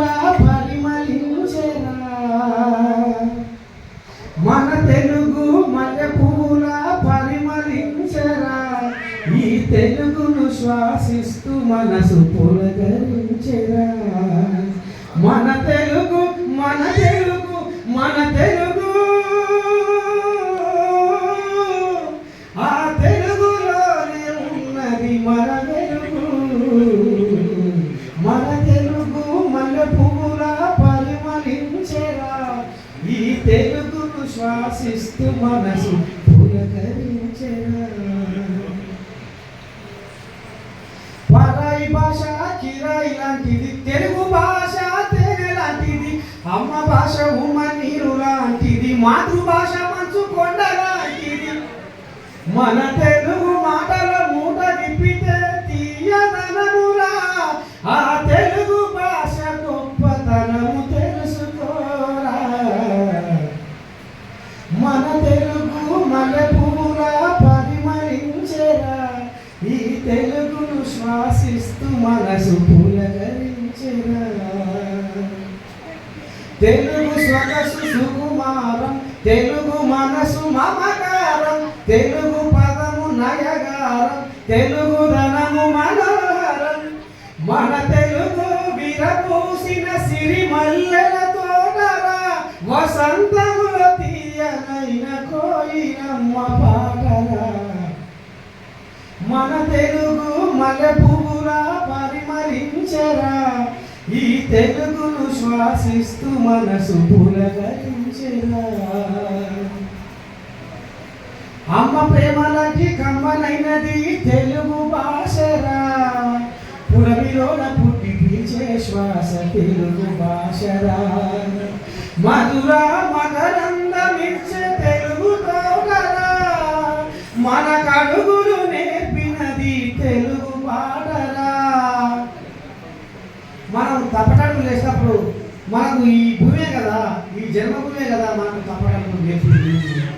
పువ్వులా పరిమళించెరా మన తెలుగు మల్లె పువ్వులా పరిమళించరా ఈ తెలుగును శ్వాసిస్తూ మనసు పులగరించరా మన తెలుగు మన తెలుగు ఆశిస్తూ మనసు పులకరించరా పరాయి భాష కిరాయి లాంటిది తెలుగు భాష తేనె లాంటిది అమ్మ భాష ఉమ్మ నీరు లాంటిది మాతృభాష మంచు కొండ లాంటిది. మన తెలుగు మనసు తెలుగు స్వగసు సుకుమారం తెలుగు మనసు మమకారం తెలుగు పదము నయగారం తెలుగు ధనము మనోహరం. మన తెలుగు విరపూసిన సిరి మల్లెల తోటరా వసంతముల తీయనైన కోయినమ్మ పాటరా. మన తెలుగు మల్లెపు పరిమళించరా ఈ తెలుగును శ్వాసిస్తూ మనసు పులకరించరా అమ్మ ప్రేమలకి కమ్మనైనది తెలుగు భాషరా. పురవిలోన పుట్టి పీచే శ్వాస తెలుగు భాషరా. మధుర మకరందమిచ్చే తెలుగు తోగరా మన కడుగు నేర్పినది తెలుగు పాటరా మనం తప్పటడుగు లేచినప్పుడు మనకు ఈ భూమే కదా ఈ జన్మభూమే కదా మనకు తప్పటడుగు నేర్పింది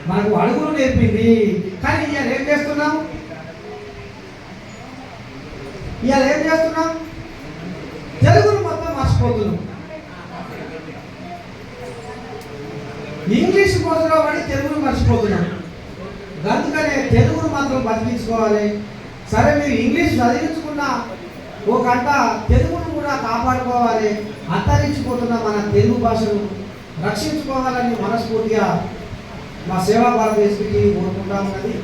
మనకు అడుగులు నేర్పింది. కానీ ఇవాళ ఏం చేస్తున్నాం? ఇవాళ ఏం చేస్తున్నాం? తెలుగును మొత్తం మర్చిపోతున్నాం. ఇంగ్లీష్ కోసలో పడి తెలుగును మర్చిపోతున్నాం. అందుకనే తెలుగును మాత్రం బతికించుకోవాలి. సరే మీరు ఇంగ్లీష్ చదివించుకున్నా ఓ గంట తెలుగును కూడా కాపాడుకోవాలి అంతరించిపోతున్న మన తెలుగు భాషను రక్షించుకోవాలని మనస్ఫూర్తిగా మా సేవా భారతదేశానికి కోరుకుంటా ఉన్నది.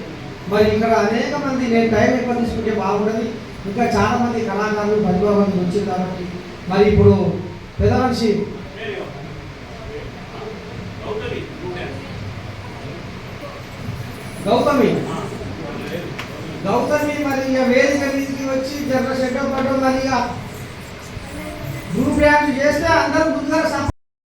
మరి ఇక్కడ అనేక మంది నేను టైం ఎక్కువ తీసుకుంటే బాగుంటుంది ఇంకా చాలా మంది కళాకారులు ప్రతిభావంతులు వచ్చింది కాబట్టి. మరి ఇప్పుడు పెద్ద మనిషి. గౌతమి. గౌతమి మరి ఇక వేదిక మీదకి వచ్చి జనరల్ షెడ్ పడడం మరి చేస్తే అందరూ ముందుగా